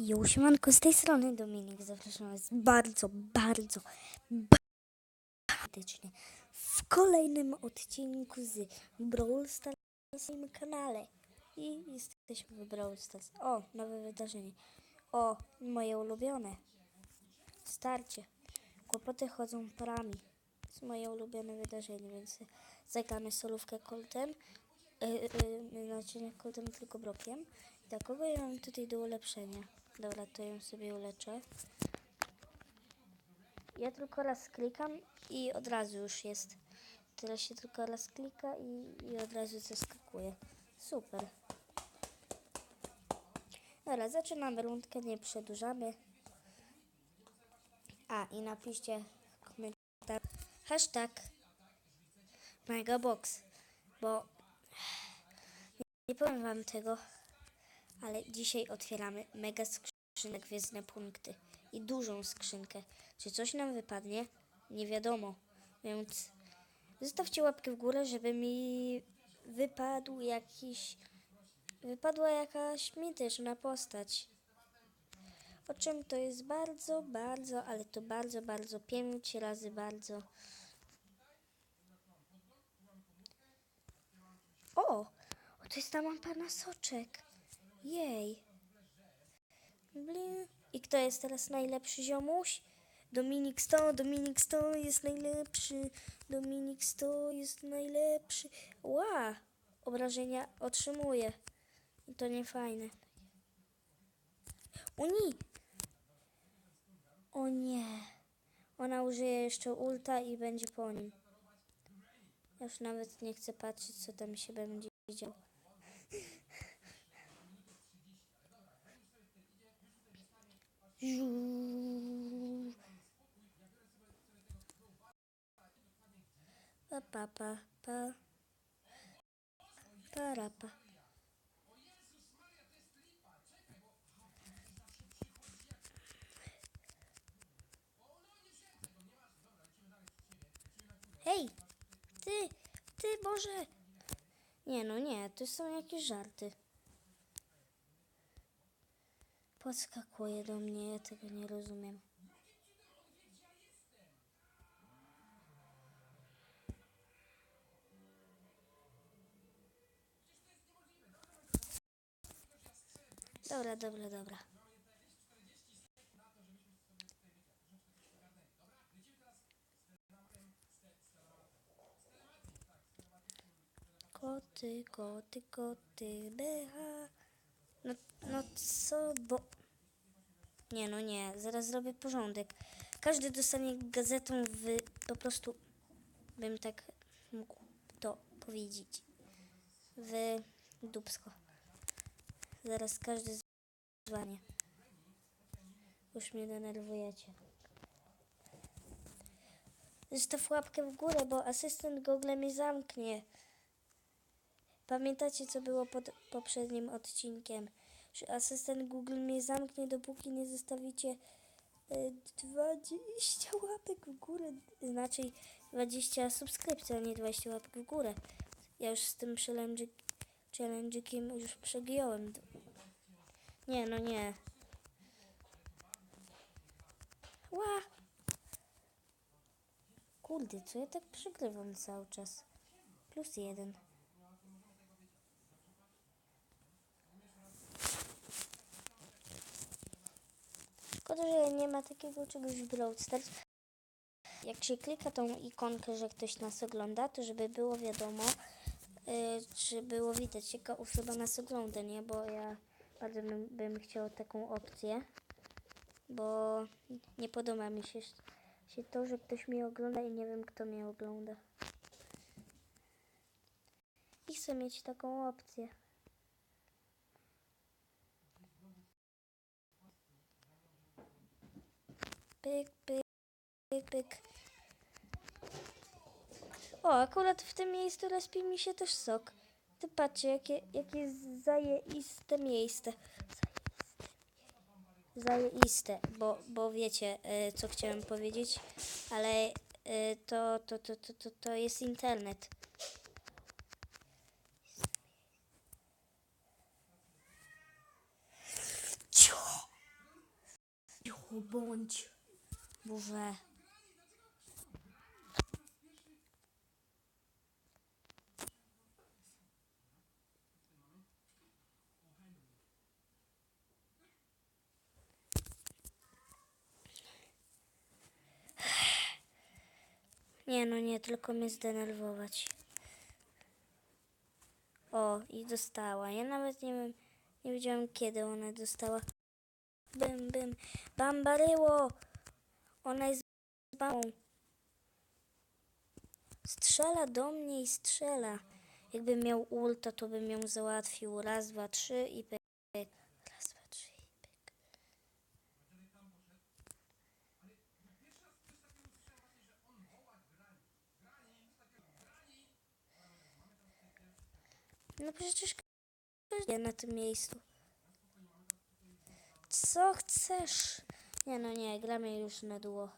Jo, siemanko, z tej strony Dominik. Zapraszam Was bardzo, bardzo, serdecznie w kolejnym odcinku z Brawl Stars na swoim kanale. I jesteśmy w Brawl Stars. O, nowe wydarzenie. O, moje ulubione. Starcie. Kłopoty chodzą parami. To jest moje ulubione wydarzenie, więc zagramy solówkę Coltem. Yy, yy, znaczy nie Coltem, tylko Brokiem. Tak, kogo ja mam tutaj do ulepszenia? Dobra, to ją sobie uleczę. Ja tylko raz klikam i od razu już jest. Teraz się tylko raz klika i, i od razu zaskakuje. Super. Dobra, zaczynamy rundkę, nie przedłużamy. A, i napiszcie w komentarzu hashtag megabox, bo nie powiem wam tego, ale dzisiaj otwieramy mega skrzynkę gwiezdne punkty i dużą skrzynkę. Czy coś nam wypadnie? Nie wiadomo, więc zostawcie łapkę w górę, żeby mi wypadł jakiś wypadła jakaś mityczna postać. O czym to jest bardzo, bardzo, ale to bardzo, bardzo, pięć razy bardzo. O! To jest ta mapa soczek. Jej. Blin. I kto jest teraz najlepszy ziomuś? Dominik 100, Dominik 100 jest najlepszy. Dominik 100 jest najlepszy. Ła! Obrażenia otrzymuje. I to nie fajne. O nie! O nie. Ona użyje jeszcze ulta i będzie po nim. Już nawet nie chcę patrzeć, co tam się będzie działo. Pa, pa, pa, pa. Para, pa. Hej, ty, ty, Boże. Nie, no nie, to są jakieś żarty. Podskakuje do mnie, ja tego nie rozumiem. Dobra, dobra, dobra. Koty, koty, koty, BH. No, no co, bo... Nie, no nie, zaraz zrobię porządek. Każdy dostanie gazetą w... Po prostu bym tak mógł to powiedzieć. W dubsko. Zaraz każdy zwanie. Już mnie denerwujecie. Zostaw łapkę w górę, bo asystent Google mnie zamknie. Pamiętacie, co było pod poprzednim odcinkiem? Że asystent Google mnie zamknie, dopóki nie zostawicie y, 20 łapek w górę. Znaczy 20 subskrypcji, a nie 20 łapek w górę. Ja już z tym challenge- challenge'iem już przegiąłem. Nie, no nie. Ła! Kurde, co ja tak przegrywam cały czas? Plus jeden. Szkoda, że nie ma takiego czegoś w Brawl. Jak się klika tą ikonkę, że ktoś nas ogląda, to żeby było wiadomo, y, czy było widać, jaka osoba nas ogląda, nie? Bo ja bardzo bym, bym chciał taką opcję, bo nie podoba mi się, się to, że ktoś mnie ogląda i nie wiem, kto mnie ogląda. I chcę mieć taką opcję. Pyk, pyk, pyk, pyk. O, akurat w tym miejscu respi mi się też sok. Ty patrzcie, jakie, jakie zajeiste miejsce. Zajeiste, bo, bo wiecie, e, co chciałem powiedzieć, ale e, to, to, to, to, to, to jest internet. Cicho! bądź. Boże. Nie no, nie, tylko mnie zdenerwować. O, i dostała. Ja nawet nie wiem, nie wiedziałam kiedy ona dostała. Bym, bym. Bambaryło! Ona jest bambą. Strzela do mnie i strzela. Jakbym miał ulta, to bym ją załatwił. Raz, dwa, trzy i pyk. Raz, dwa, trzy i pyk. No przecież każdy na tym miejscu. Co chcesz? Nie no nie, gramy już na duo.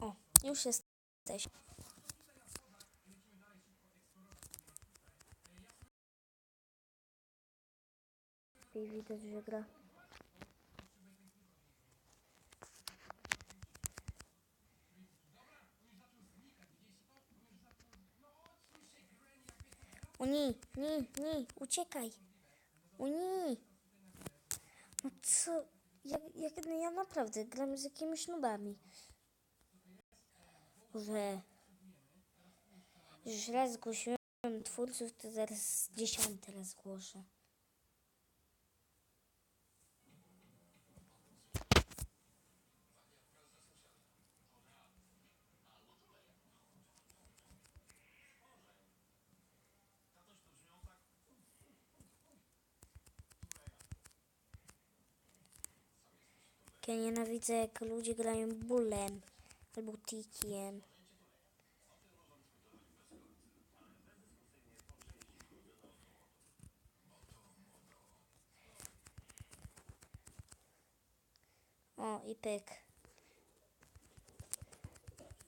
O, już jesteś. I widać, że gra. O nie, nie, uciekaj. O nie. No co? Jak, jak, no ja naprawdę gram z jakimiś nubami. Że już raz zgłosiłem twórców, to zaraz dziesiąty raz zgłoszę. Ja nienawidzę jak ludzie grają bólem albo tikiem. O, i pyk.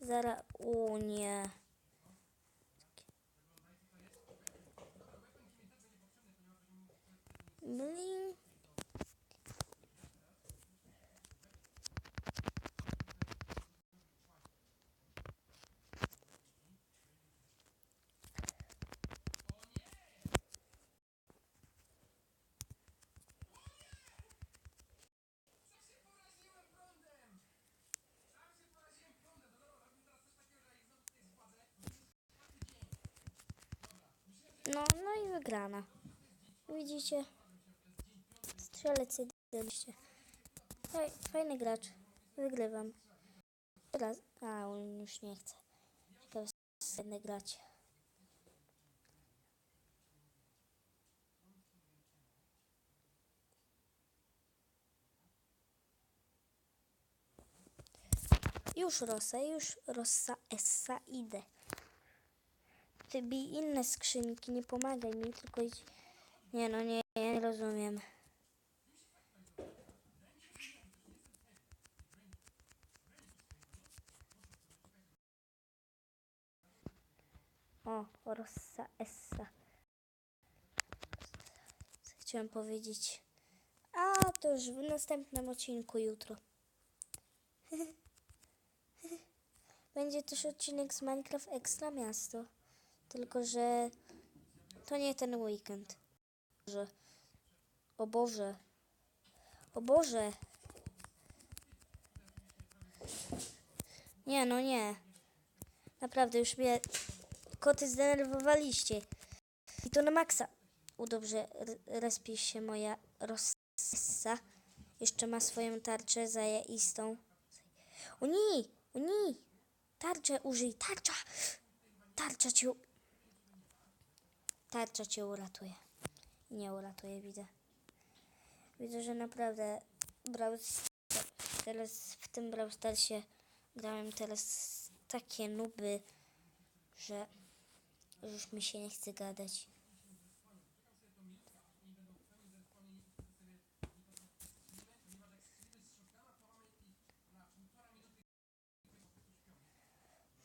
Zara... O nie. Blin. No, no i wygrana. Widzicie? Strzelec 11. Faj, fajny gracz. Wygrywam. Teraz. A, on już nie chce. Ciekawe, będę grać. Już Rosa, już Rosa Essa idę. Wybij inne skrzynki, nie pomagaj mi, tylko idź. Nie no, nie, ja nie rozumiem. O, Rossa Essa. Chciałem powiedzieć? A, to już w następnym odcinku jutro. Będzie też odcinek z Minecraft Extra Miasto. Tylko, że to nie ten weekend. Boże. O Boże. O Boże. Nie, no nie. Naprawdę, już mnie koty zdenerwowaliście. I to na maksa. U dobrze, respi się moja Rossa. Jeszcze ma swoją tarczę zajeistą. O nie, o. Tarczę użyj, tarcza. Tarcza cię... Tarcza cię uratuje. Nie uratuje, widzę. Widzę, że naprawdę Brawl teraz w tym Brawl Starsie grałem teraz takie nuby, że już mi się nie chce gadać.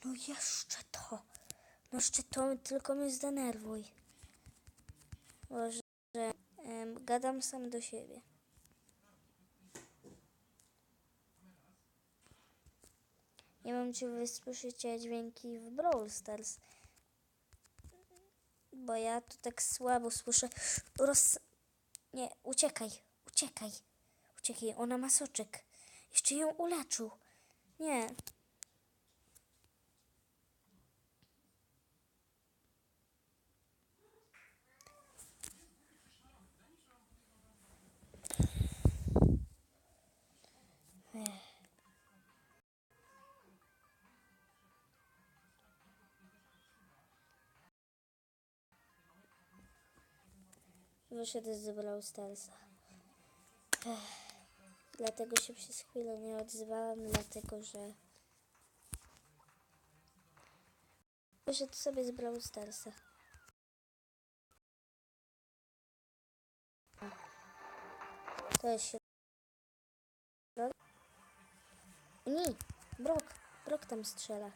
No jeszcze to. No jeszcze to, tylko mnie zdenerwuj. Boże, em, gadam sam do siebie. Nie wiem, czy wy słyszycie dźwięki w Brawl Stars. Bo ja tu tak słabo słyszę. Roz... Nie, uciekaj, uciekaj. Uciekaj, ona ma soczek. Jeszcze ją uleczył. Nie. Wyszedł z Brawl Starsa. Dlatego się przez chwilę nie odzywałam, dlatego że... Wyszedł sobie z Brawl Starsa. To jest się... Nie, Brok. Brok tam strzela.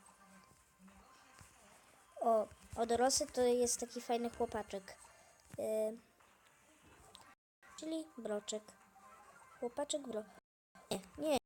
O, od Rosy to jest taki fajny chłopaczek. Yy, czyli broczek. Chłopaczek bro. Nie, nie,